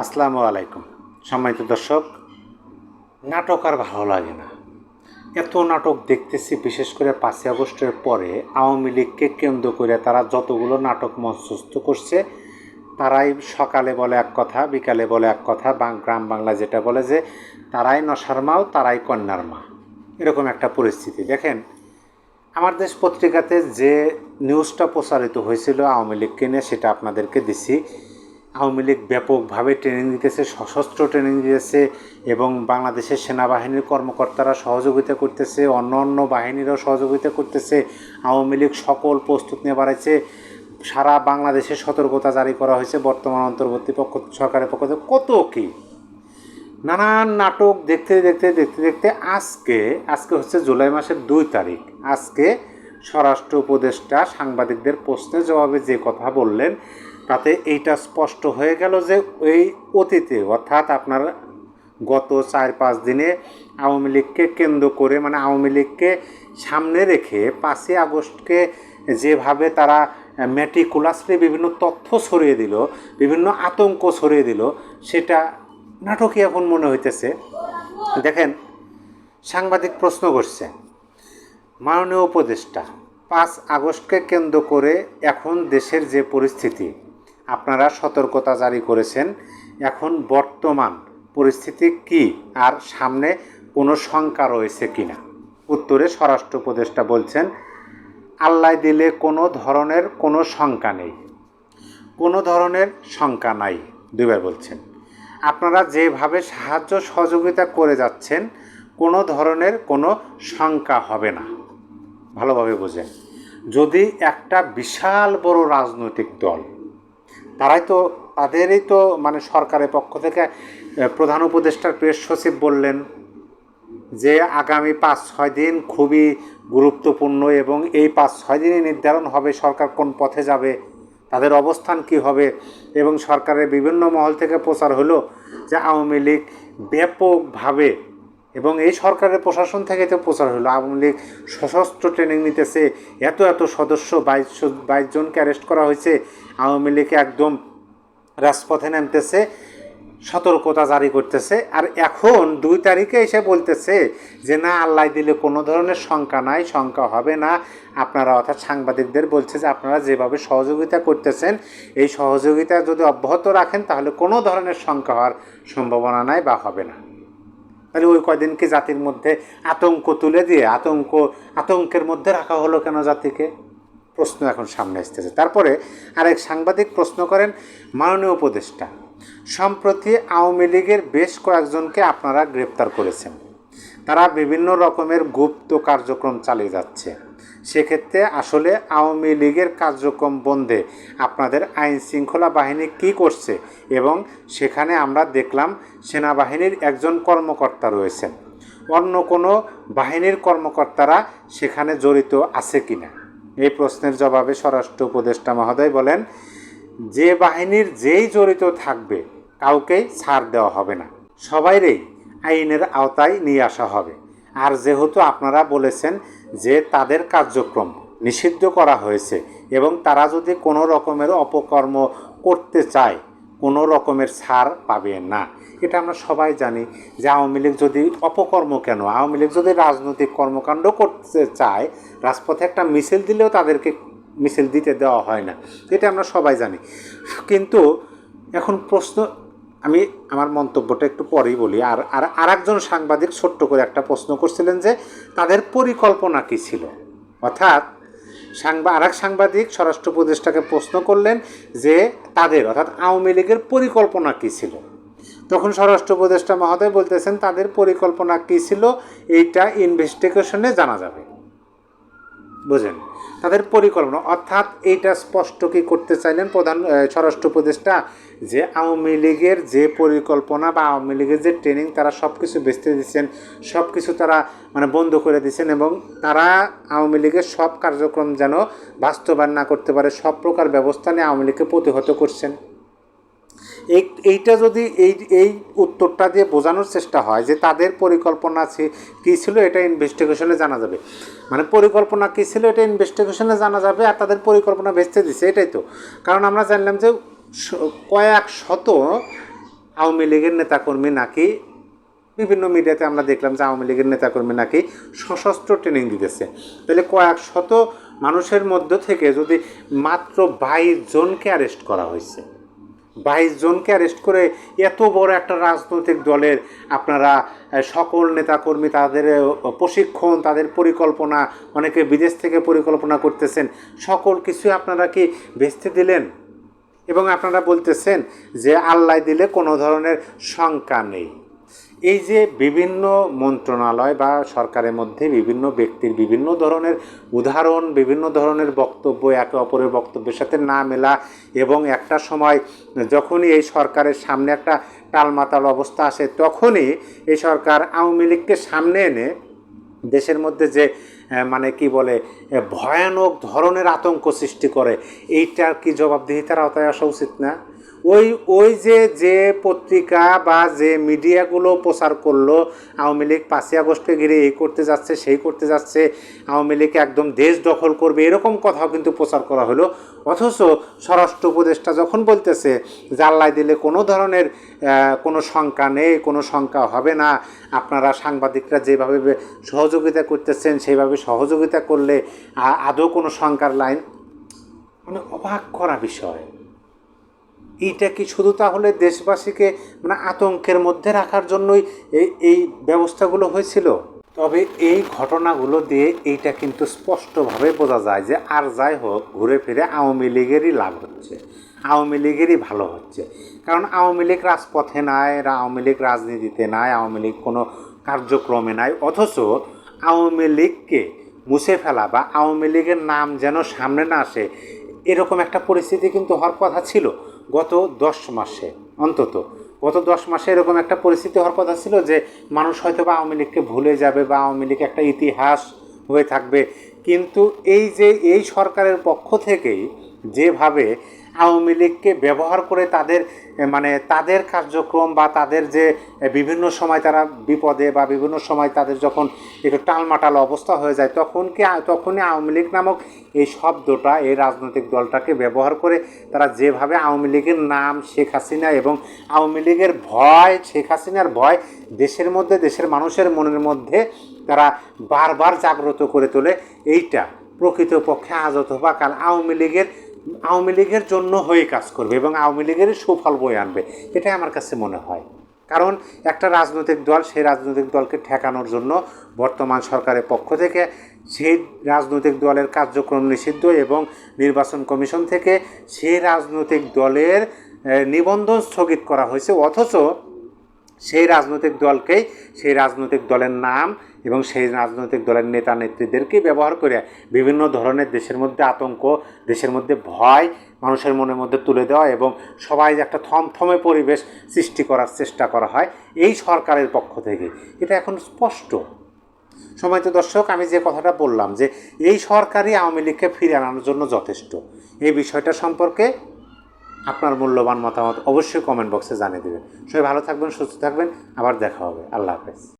আসসালামু আলাইকুম। সম্মানিত দর্শক, নাটক আর ভালো লাগে না। এত নাটক দেখতেছি, বিশেষ করে পাঁচই আগস্টের পরে আওয়ামী লীগকে কেন্দ্র করে তারা যতগুলো নাটক মঞ্চস্থ করছে, তারাই সকালে বলে এক কথা, বিকালে বলে এক কথা, বাং- গ্রাম বাংলা যেটা বলে যে, তারাই নশার মাও, তারাই কন্যার মা। এরকম একটা পরিস্থিতি। দেখেন, আমার দেশ পত্রিকাতে যে নিউজটা প্রচারিত হয়েছিল আওয়ামী লীগকে নিয়ে, সেটা আপনাদেরকে দিছি। আওয়ামী লীগ ব্যাপকভাবে ট্রেনিং দিতেছে, সশস্ত্র ট্রেনিং দিতেছে এবং বাংলাদেশের সেনাবাহিনীর কর্মকর্তারা সহযোগিতা করতেছে, অন্য অন্য বাহিনীরাও সহযোগিতা করতেছে। আওয়ামী লীগ সকল প্রস্তুত নিয়ে বাড়াইছে। সারা বাংলাদেশে সতর্কতা জারি করা হয়েছে বর্তমান অন্তর্বর্তী পক্ষ, সরকারের পক্ষ থেকে। কত কী? নানান নাটক দেখতে দেখতে দেখতে দেখতে আজকে আজকে হচ্ছে জুলাই মাসের দুই তারিখ। আজকে স্বরাষ্ট্র উপদেষ্টা সাংবাদিকদের প্রশ্নের জবাবে যে কথা বললেন তাতে এইটা স্পষ্ট হয়ে গেল যে এই অতীতে, অর্থাৎ আপনার গত চার পাঁচ দিনে আওয়ামী লীগকে কেন্দ্র করে মানে আওয়ামী লীগকে সামনে রেখে পাঁচই আগস্টকে যেভাবে তারা ম্যাটিকুলাসলি বিভিন্ন তথ্য ছড়িয়ে দিল, বিভিন্ন আতঙ্ক ছড়িয়ে দিল, সেটা নাটকই এখন মনে হইতেছে। দেখেন, সাংবাদিক প্রশ্ন করছে, মাননীয় উপদেষ্টা, পাঁচ আগস্টকে কেন্দ্র করে এখন দেশের যে পরিস্থিতি আপনারা সতর্কতা জারি করেছেন। এখন বর্তমান পরিস্থিতি কি আর সামনে কোনো শঙ্কা রয়েছে কিনা? উত্তরে স্বরাষ্ট্র উপদেষ্টা বলছেন, আল্লাহ দিলে কোনো ধরনের কোনো শঙ্কা নেই। কোনো ধরনের শঙ্কা নাই, দুইবার বলছেন। আপনারা যেভাবে সাহায্য সহযোগিতা করে যাচ্ছেন, কোনো ধরনের কোনো শঙ্কা হবে না। ভালোভাবে বোঝেন। যদি একটা বিশাল বড় রাজনৈতিক দল তারাই তো তাদেরই তো মানে সরকারের পক্ষ থেকে প্রধান উপদেষ্টার প্রেস সচিব বললেন যে আগামী পাঁচ ছয় দিন খুবই গুরুত্বপূর্ণ এবং এই পাঁচ ছয় দিনই নির্ধারণ হবে সরকার কোন পথে যাবে, তাদের অবস্থান কি হবে এবং সরকারের বিভিন্ন মহল থেকে প্রচার হলো যে আওয়ামী লীগ ব্যাপকভাবে এবং এই সরকারের প্রশাসন থেকে তো প্রচার হলো। আওয়ামী লীগ সশস্ত্র ট্রেনিং নিতেছে। এত এত সদস্য বাইশ বাইশ জনকে অ্যারেস্ট করা হয়েছে। আওয়ামী লীগ একদম রাজপথে নামতেছে, সতর্কতা জারি করতেছে। আর এখন দুই তারিখে এসে বলতেছে যে, না, আল্লাহ দিলে কোনো ধরনের শঙ্কা নাই, শঙ্কা হবে না। আপনারা অর্থাৎ সাংবাদিকদের বলছে যে, আপনারা যেভাবে সহযোগিতা করতেছেন, এই সহযোগিতা যদি অব্যাহত রাখেন, তাহলে কোনো ধরনের শঙ্কা হওয়ার সম্ভাবনা নাই বা হবে না। তাহলে ওই কয়দিনকে জাতির মধ্যে আতঙ্ক তুলে দিয়ে, আতঙ্ক, আতঙ্কের মধ্যে রাখা হলো কেন জাতিকে? প্রশ্ন এখন সামনে আসতেছে। তারপরে আরেক সাংবাদিক প্রশ্ন করেন, মাননীয় উপদেষ্টা, সম্প্রতি আওয়ামী লীগের বেশ কয়েকজনকে আপনারা গ্রেপ্তার করেছেন। তারা বিভিন্ন রকমের গুপ্ত কার্যক্রম চালিয়ে যাচ্ছে। সেক্ষেত্রে আসলে আওয়ামী লীগের কার্যক্রম বন্ধে আপনাদের আইন শৃঙ্খলা বাহিনী কী করছে এবং সেখানে আমরা দেখলাম সেনাবাহিনীর একজন কর্মকর্তা রয়েছেন। অন্য কোনো বাহিনীর কর্মকর্তারা সেখানে জড়িত আছে কিনা? এই প্রশ্নের জবাবে স্বরাষ্ট্র উপদেষ্টা মহোদয় বলেন, যে বাহিনীর যেই জড়িত থাকবে কাউকেই ছাড় দেওয়া হবে না। সবাইরেই আইনের আওতায় নিয়ে আসা হবে। আর যেহেতু আপনারা বলেছেন যে তাদের কার্যক্রম নিষিদ্ধ করা হয়েছে এবং তারা যদি কোনো রকমের অপকর্ম করতে চায়, কোনো রকমের ছাড় পাবে না। এটা আমরা সবাই জানি যে আওয়ামী লীগ যদি অপকর্ম কেন? আওয়ামী লীগ যদি রাজনৈতিক কর্মকাণ্ড করতে চায়, রাজপথে একটা মিছিল দিলেও তাদেরকে মিছিল দিতে দেওয়া হয় না। এটা আমরা সবাই জানি। কিন্তু এখন প্রশ্ন আমি আমার মন্তব্যটা একটু পরেই বলি। আর আর আরেকজন সাংবাদিক ছোট্ট করে একটা প্রশ্ন করছিলেন যে, তাদের পরিকল্পনা কী ছিল? অর্থাৎ সাংবা আর এক সাংবাদিক, স্বরাষ্ট্র উপদেষ্টাকে প্রশ্ন করলেন যে, তাদের, অর্থাৎ আওয়ামী লীগের পরিকল্পনা কী ছিল? তখন স্বরাষ্ট্র উপদেষ্টা মহোদয় বলতেছেন, তাদের পরিকল্পনা কী ছিল? এইটা ইনভেস্টিগেশনে জানা যাবে। বুঝেন। তাদের পরিকল্পনা, অর্থাৎ এইটা স্পষ্ট কি করতে চাইলেন প্রধান স্বরাষ্ট্র উপদেষ্টা? যে আওয়ামী লীগের যে পরিকল্পনা বা আওয়ামী লীগের যে ট্রেনিং, তারা সব কিছু বেচতে দিচ্ছেন সব কিছু তারা মানে বন্ধ করে দিচ্ছেন এবং তারা আওয়ামী লীগের সব কার্যক্রম যেন বাস্তবায়ন না করতে পারে, সব প্রকার ব্যবস্থা নিয়ে আওয়ামী লীগকে প্রতিহত করছেন। এই, এইটা যদি এই এই উত্তরটা দিয়ে বোঝানোর চেষ্টা হয় যে তাদের পরিকল্পনা কী ছিল এটা ইনভেস্টিগেশনে জানা যাবে। মানে পরিকল্পনা কী ছিল এটা ইনভেস্টিগেশনে জানা যাবে আর তাদের পরিকল্পনা ভেস্তে দিছে, এটাই তো। কারণ আমরা জানলাম যে কয়েক শত আওয়ামী লীগের নেতাকর্মী নাকি বিভিন্ন মিডিয়াতে আমরা দেখলাম যে আওয়ামী লীগের নেতাকর্মী নাকি সশস্ত্র ট্রেনিং দিতেছে। তাহলে কয়েক শত মানুষের মধ্য থেকে যদি মাত্র বাইশ জনকে অ্যারেস্ট করা হয়েছে বাইশ জনকে অ্যারেস্ট করে এত বড় একটা রাজনৈতিক দলের আপনারা সকল নেতাকর্মী তাদের প্রশিক্ষণ, তাদের পরিকল্পনা, অনেকে বিদেশ থেকে পরিকল্পনা করতেছেন, সকল কিছু আপনারা কি বেচতে দিলেন? এবং আপনারা বলতেছেন যে আল্লাহ দিলে কোনো ধরনের শঙ্কা নেই। এই যে বিভিন্ন মন্ত্রণালয় বা সরকারের মধ্যে বিভিন্ন ব্যক্তির বিভিন্ন ধরনের উদাহরণ, বিভিন্ন ধরনের বক্তব্য, একে অপরের বক্তব্যের সাথে না মেলা এবং একটা সময় যখনই এই সরকারের সামনে একটা টালমাতাল অবস্থা আসে, তখনই এই সরকার আওয়ামী লীগকে সামনে এনে দেশের মধ্যে যে মানে কি বলে ভয়ানক ধরনের আতঙ্ক সৃষ্টি করে, এইটার কি জবাবদিহিতার আওতায় আসা উচিত না? ওই ওই যে যে পত্রিকা বা যে মিডিয়াগুলো প্রচার করল, আওয়ামী লীগ পাঁচই আগস্টে ঘিরে এই করতে যাচ্ছে, সেই করতে যাচ্ছে, আওয়ামী লীগ একদম দেশ দখল করবে, এরকম কথাও কিন্তু প্রচার করা হলো। অথচ স্বরাষ্ট্র উপদেষ্টা যখন বলতেছে জাল্লাই দিলে কোনো ধরনের কোনো শঙ্কা নেই, কোনো শঙ্কা হবে না, আপনারা সাংবাদিকরা যেভাবে সহযোগিতা করতেছেন, সেইভাবে সহযোগিতা করলে আদৌ কোনো শঙ্কার লাইন মানে অবাক করা বিষয়। এইটা কি শুধু তাহলে দেশবাসীকে মানে আতঙ্কের মধ্যে রাখার জন্যই এই এই ব্যবস্থাগুলো হয়েছিল? তবে এই ঘটনাগুলো দিয়ে এইটা কিন্তু স্পষ্টভাবে বোঝা যায় যে আর যাই হোক, ঘুরে ফিরে আওয়ামী লীগেরই লাভ হচ্ছে। আওয়ামী লীগেরই ভালো হচ্ছে। কারণ আওয়ামী লীগ রাজপথে নাই আওয়ামী লীগ রাজনীতিতে নাই, আওয়ামী লীগ কোনো কার্যক্রমে নাই। অথচ আওয়ামী লীগকে মুছে ফেলা বা আওয়ামী লীগের নাম যেন সামনে না আসে এরকম একটা পরিস্থিতি কিন্তু হওয়ার কথা ছিল গত দশ মাসে, অন্তত। গত দশ মাসে এরকম একটা পরিস্থিতি হওয়ার কথা ছিল যে মানুষ হয়তো বা আওয়ামী লীগকে ভুলে যাবে বা আওয়ামী লীগ একটা ইতিহাস হয়ে থাকবে। কিন্তু এই যে, এই সরকারের পক্ষ থেকেই যেভাবে আওয়ামী লীগকে ব্যবহার করে তাদের মানে তাদের কার্যক্রম বা তাদের যে বিভিন্ন সময় তারা বিপদে বা বিভিন্ন সময় তাদের যখন একটু টালমাটাল অবস্থা হয়ে যায়, তখন কি তখনই আওয়ামী লীগ নামক এই শব্দটা এই রাজনৈতিক দলটাকে ব্যবহার করে তারা যেভাবে আওয়ামী লীগের নাম শেখ হাসিনা এবং আওয়ামী লীগের ভয়, শেখ হাসিনার ভয় দেশের মধ্যে, দেশের মানুষের মনের মধ্যে তারা বারবার জাগ্রত করে তোলে, এইটা প্রকৃতপক্ষে আজ অথবা কাল আওয়ামী লীগের আওয়ামী লীগের জন্য হয়ে কাজ করবে এবং আওয়ামী লীগেরই সুফল বয়ে আনবে, এটাই আমার কাছে মনে হয়। কারণ একটা রাজনৈতিক দল, সেই রাজনৈতিক দলকে ঠেকানোর জন্য বর্তমান সরকারের পক্ষ থেকে সেই রাজনৈতিক দলের কার্যক্রম নিষিদ্ধ এবং নির্বাচন কমিশন থেকে সেই রাজনৈতিক দলের নিবন্ধন স্থগিত করা হয়েছে। অথচ সেই রাজনৈতিক দলকেই, সেই রাজনৈতিক দলের নাম এবং সেই রাজনৈতিক দলের নেতা নেত্রীদেরকে ব্যবহার করে বিভিন্ন ধরনের দেশের মধ্যে আতঙ্ক, দেশের মধ্যে ভয় মানুষের মনের মধ্যে তুলে দেওয়া এবং সবাই যে একটা থমথমে পরিবেশ সৃষ্টি করার চেষ্টা করা হয় এই সরকারের পক্ষ থেকে। এটা এখন স্পষ্ট। সময় তো দর্শক, আমি যে কথাটা বললাম যে এই সরকারই আওয়ামী লীগকে ফিরে আনার জন্য যথেষ্ট। এই বিষয়টা সম্পর্কে আপনার মূল্যবান মতামত অবশ্যই কমেন্ট বক্সে জানিয়ে দেবেন। সবাই ভালো থাকবেন, সুস্থ থাকবেন। আবার দেখা হবে। আল্লাহ হাফেজ।